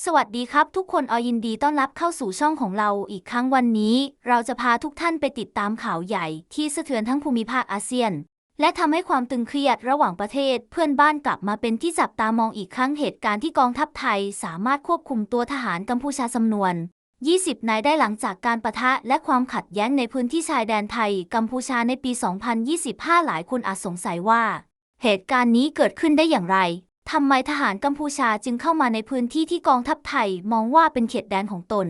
สวัสดีครับทุกคนออยินดีต้อนรับเข้าสู่ช่องของเราอีกครั้งวันนี้ เราจะพาทุกท่านไปติดตามข่าวใหญ่ที่สะเทือนทั้งภูมิภาคอาเซียน และทำให้ความตึงเครียดระหว่างประเทศ เพื่อนบ้านกลับมาเป็นที่จับตามองอีกครั้งเหตุการณ์ที่กองทัพไทย สามารถควบคุมตัวทหารกัมพูชาจำนวน 20 นายได้หลังจากการประทะและความขัดแย้งในพื้นที่ชายแดนไทย กัมพูชาในปี 2025 หลายคนอาจสงสัยว่า เหตุการณ์นี้เกิดขึ้นได้อย่างไร ทำไมทหารกัมพูชาจึงเข้ามาในพื้นที่ที่กองทัพไทยมองว่าเป็นเขตแดนของตน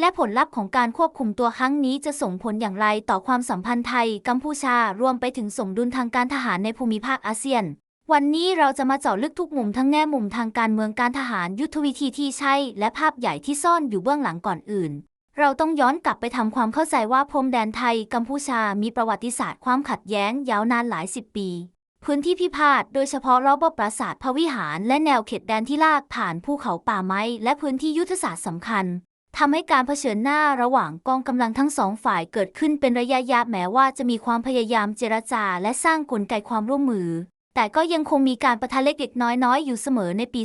และผลลัพธ์ของการควบคุมตัวครั้งนี้จะส่งผลอย่างไรต่อความสัมพันธ์ไทยกัมพูชารวมไปถึงสมดุลทางการทหารในภูมิภาคอาเซียน วันนี้เราจะมาเจาะลึกทุกมุมทั้งแง่มุมทางการเมืองการทหารยุทธวิธีที่ใช่และภาพใหญ่ที่ซ่อนอยู่เบื้องหลังก่อนอื่น เราต้องย้อนกลับไปทำความเข้าใจว่าพรมแดนไทยกัมพูชามีประวัติศาสตร์ความขัดแย้งยาวนานหลายสิบปี พื้นที่พิพาทโดยเฉพาะรอบปราสาทพระวิหาร และแนวเขตแดนที่ลากผ่านภูเขาป่าไม้ และพื้นที่ยุทธศาสตร์สำคัญทำให้การเผชิญหน้าระหว่างกองกำลังทั้งสองฝ่ายเกิดขึ้นเป็นระยะยาแม้ว่าจะมีความพยายามเจรจา และสร้างกลไกความร่วมมือ แต่ก็ยังคงมีการประทะเล็กๆน้อยๆ อยู่เสมอในปี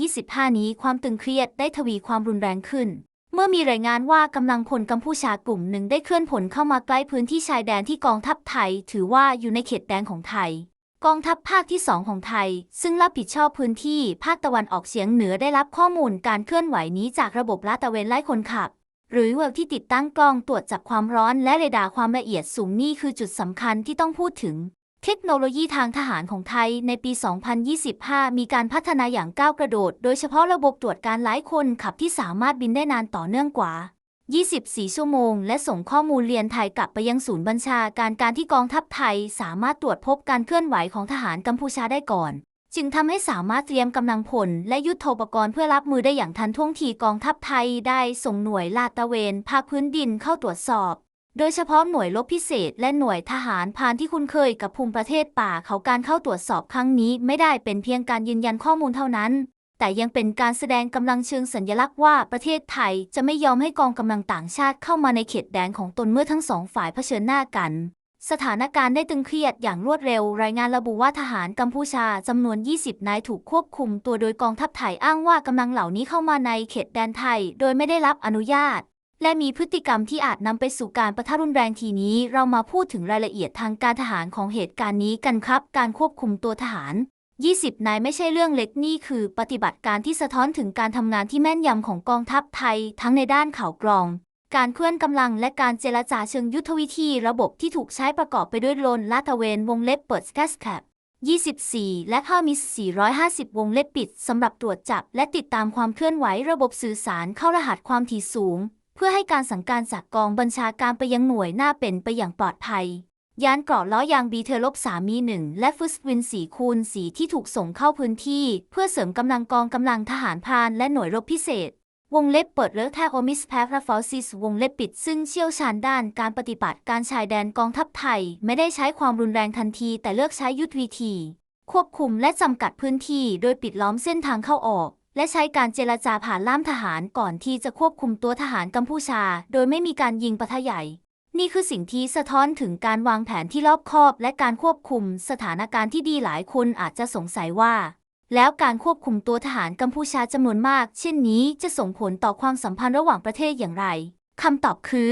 2025 นี้ความตึงเครียดได้ทวีความรุนแรงขึ้น เมื่อมีรายงานว่ากำลังพลกัมพูชากลุ่มหนึ่งได้เคลื่อนผลเข้ามาใกล้พื้นที่ชายแดนที่กองทัพไทย ถือว่าอยู่ในเขตแดนของไทย กองทัพภาคที่ 2 ของไทย ซึ่งรับผิดชอบพื้นที่ภาคตะวันออกเฉียงเหนือได้รับข้อมูลการเคลื่อนไหวนี้จากระบบลาดตระเวนไล่คนขับ หรือเว็บที่ติดตั้งกล้องตรวจจับความร้อนและเรดาร์ความละเอียดสูงนี่คือจุดสำคัญที่ต้องพูดถึง เทคโนโลยีทางทหารของไทยในปี 2025 มีการพัฒนาอย่างก้าวกระโดด โดยเฉพาะระบบตรวจการหลายคนขับที่สามารถบินได้นานต่อเนื่องกว่า 24 ชั่วโมง และส่งข้อมูลเรียนไทยกลับไปยังศูนย์บัญชาการการที่กองทัพไทยสามารถตรวจพบการเคลื่อนไหวของทหารกัมพูชาได้ก่อน จึงทำให้สามารถเตรียมกำลังพลและยุทโธปกรณ์เพื่อรับมือได้อย่างทันท่วงทีกองทัพไทยได้ส่งหน่วยลาดตระเวนภาคพื้นดินเข้าตรวจสอบ โดยเฉพาะหน่วยรบพิเศษ และหน่วยทหารพานที่คุ้นเคยกับภูมิประเทศป่าเขาการเข้าตรวจสอบครั้งนี้ ไม่ได้เป็นเพียงการยืนยันข้อมูลเท่านั้น แต่ยังเป็นการแสดงกำลังเชิงสัญลักษณ์ว่าประเทศไทยจะไม่ยอมให้กองกำลังต่างชาติเข้ามาในเขตแดนของตนเมื่อทั้งสองฝ่ายเผชิญหน้ากัน สถานการณ์ได้ตึงเครียดอย่างรวดเร็ว รายงานระบุว่าทหารกัมพูชาจำนวน 20 นายถูกควบคุมตัวโดยกองทัพไทยอ้างว่ากำลังเหล่านี้เข้ามาในเขตแดนไทย โดยไม่ได้รับอนุญาต และมีพฤติกรรมที่อาจนำไปสู่การประทะรุนแรงทีนี้ เรามาพูดถึงรายละเอียดทางการทหารของเหตุการณ์นี้กันครับ การควบคุมตัวทหาร 20 นายไม่ใช่เรื่องเล็กนี่คือปฏิบัติการที่สะท้อนถึงการทำงานที่แม่นยำของกองทัพไทย ทั้งในด้านข่าวกรอง การเคลื่อนกำลังและการเจรจาเชิงยุทธวิธีระบบที่ถูกใช้ประกอบไปด้วยโดรนลาตะเวนวงเล็บเปิดสแกสแคป24 และข้ามิส450 วงเล็บปิดสำหรับตรวจจับ และติดตามความเคลื่อนไหวระบบสื่อสารเข้ารหัสความถี่สูง เพื่อให้การสั่งการจากกองบัญชาการไปยังหน่วยหน้าเป็นไปอย่างปลอดภัย ยานเกราะล้อยางบีเทอร์ลบสามีหนึ่งและฟุสวินสีคูณสีที่ถูกส่งเข้าพื้นที่ เพื่อเสริมกำลังกองกำลังทหารพานและหน่วยรบพิเศษ วงเล็บเปิดเลือกแทโอมิสแพฟฟอซิสวงเล็บปิดซึ่งเชี่ยวชาญด้านการปฏิบัติการชายแดนกองทัพไทย ไม่ได้ใช้ความรุนแรงทันที แต่เลือกใช้ยุทธวิธี ควบคุมและจำกัดพื้นที่ โดยปิดล้อมเส้นทางเข้าออก และใช้การเจรจาผ่านล่ามทหารก่อนที่จะควบคุมตัวทหารกัมพูชา โดยไม่มีการยิงปะทะใหญ่ นี่คือสิ่งที่สะท้อนถึงการวางแผนที่รอบคอบ และการควบคุมสถานการณ์ที่ดีหลายคนอาจจะสงสัยว่า แล้วการควบคุมตัวทหารกัมพูชาจำนวนมาก เช่นนี้จะส่งผลต่อความสัมพันธ์ระหว่างประเทศอย่างไรคำตอบคือ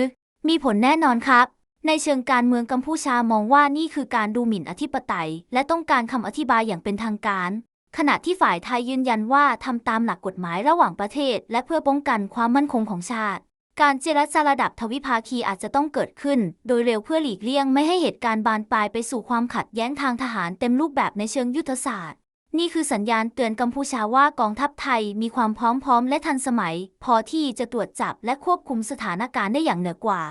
มีผลแน่นอนครับ ในเชิงการเมืองกัมพูชามองว่านี่คือการดูหมิ่นอธิปไตย และต้องการคำอธิบายอย่างเป็นทางการ ขณะที่ฝ่ายไทยยืนยันว่าทำตามหลักกฎหมายระหว่างประเทศ และเพื่อป้องกันความมั่นคงของชาติ การเจรจาระดับทวิภาคีอาจจะต้องเกิดขึ้น โดยเร็วเพื่อหลีกเลี่ยงไม่ให้เหตุการณ์บานปลายไปสู่ความขัดแย้งทางทหารเต็มรูปแบบในเชิงยุทธศาสตร์ นี่คือสัญญาณเตือนกัมพูชาว่ากองทัพไทยมีความพร้อมพร้อมและทันสมัย พอที่จะตรวจจับและควบคุมสถานการณ์ได้อย่างเหนือกว่า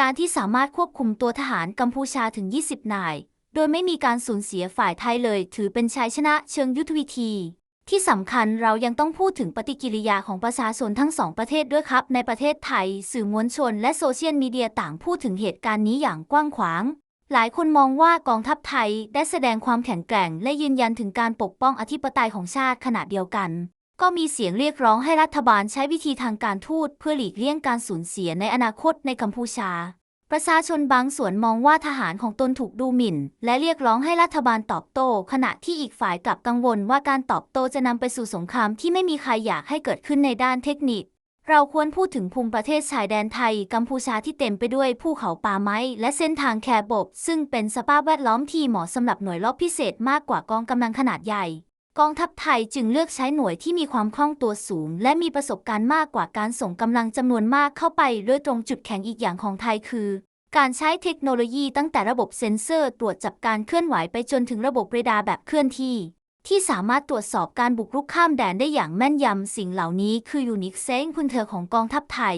การที่สามารถควบคุมตัวทหารกัมพูชาถึง 20 นาย โดยไม่มีการสูญเสียฝ่ายไทยเลย ถือเป็นชัยชนะเชิงยุทธวิธี ที่สำคัญเรายังต้องพูดถึงปฏิกิริยาของประชาชนทั้งสองประเทศด้วยครับ ในประเทศไทย สื่อมวลชน และโซเชียลมีเดียต่างพูดถึงเหตุการณ์นี้อย่างกว้างขวาง หลายคนมองว่ากองทัพไทยได้แสดงความแข็งแกร่ง และยืนยันถึงการปกป้องอธิปไตยของชาติขณะเดียวกัน ก็มีเสียงเรียกร้องให้รัฐบาลใช้วิธีทางการทูตเพื่อหลีกเลี่ยงการสูญเสียในอนาคตในกัมพูชา ประชาชนบางส่วนมองว่าทหารของตนถูกดูหมิ่น และเรียกร้องให้รัฐบาลตอบโต้ ขณะที่อีกฝ่ายกลับกังวลว่าการตอบโต้จะนำไปสู่สงครามที่ไม่มีใครอยากให้เกิดขึ้นในด้านเทคนิค เราควรพูดถึงภูมิประเทศชายแดนไทย กัมพูชาที่เต็มไปด้วยภูเขาป่าไม้ และเส้นทางแคบบบซึ่งเป็นสภาพแวดล้อมที่เหมาะสำหรับหน่วยรบพิเศษมากกว่ากองกำลังขนาดใหญ่ กองทัพไทยจึงเลือกใช้หน่วยที่มีความคล่องตัวสูง และมีประสบการณ์มากกว่าการส่งกำลังจำนวนมากเข้าไปโดยตรงจุดแข็งอีกอย่างของไทยคือ การใช้เทคโนโลยีตั้งแต่ระบบเซ็นเซอร์ ตรวจจับการเคลื่อนไหวไปจนถึงระบบเรดาร์แบบเคลื่อนที่ ที่สามารถตรวจสอบการบุกรุกข้ามแดนได้อย่างแม่นยำสิ่งเหล่านี้คือยูนิคเซงคุณเธอของกองทัพไทย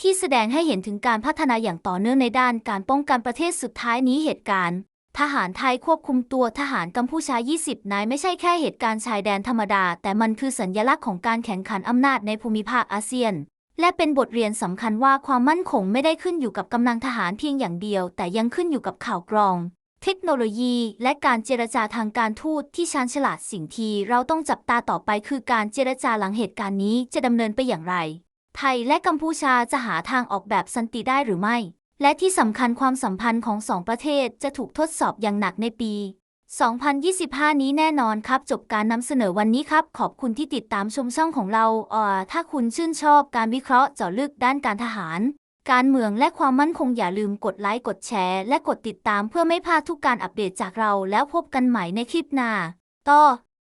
ที่แสดงให้เห็นถึงการพัฒนาอย่างต่อเนื่องในด้านการป้องกันประเทศสุดท้ายนี้เหตุการณ์ ทหารไทยควบคุมตัวทหารกัมพูชา 20 นายไม่ใช่แค่เหตุการณ์ชายแดนธรรมดา แต่มันคือสัญญลักษณ์ของการแข่งขันอำนาจในภูมิภาคอาเซียน และเป็นบทเรียนสำคัญว่าความมั่นคงไม่ได้ขึ้นอยู่กับกำลังทหารเพียงอย่างเดียว แต่ยังขึ้นอยู่กับข่าวกรอง เทคโนโลยี และการเจรจาทางการทูตที่ชาญฉลาดสิ่งที่เราต้องจับตาต่อไปคือการเจรจาหลังเหตุการณ์นี้จะดำเนินไปอย่างไร ไทยและกัมพูชาจะหาทางออกแบบสันติได้หรือไม่ และที่สำคัญความสัมพันธ์ของสองประเทศจะถูกทดสอบอย่างหนักในปี 2025 นี้แน่นอนครับ จบการนำเสนอวันนี้ครับ ขอบคุณที่ติดตามชมช่องของเราเอ่อถ้าคุณชื่นชอบการวิเคราะห์เจาะลึกด้านการทหาร การเมืองและความมั่นคงอย่าลืมกดไลค์กดแชร์ และกดติดตามเพื่อไม่พลาดทุกการอัปเดตจากเราแล้วพบกันใหม่ในคลิปหน้าต่อ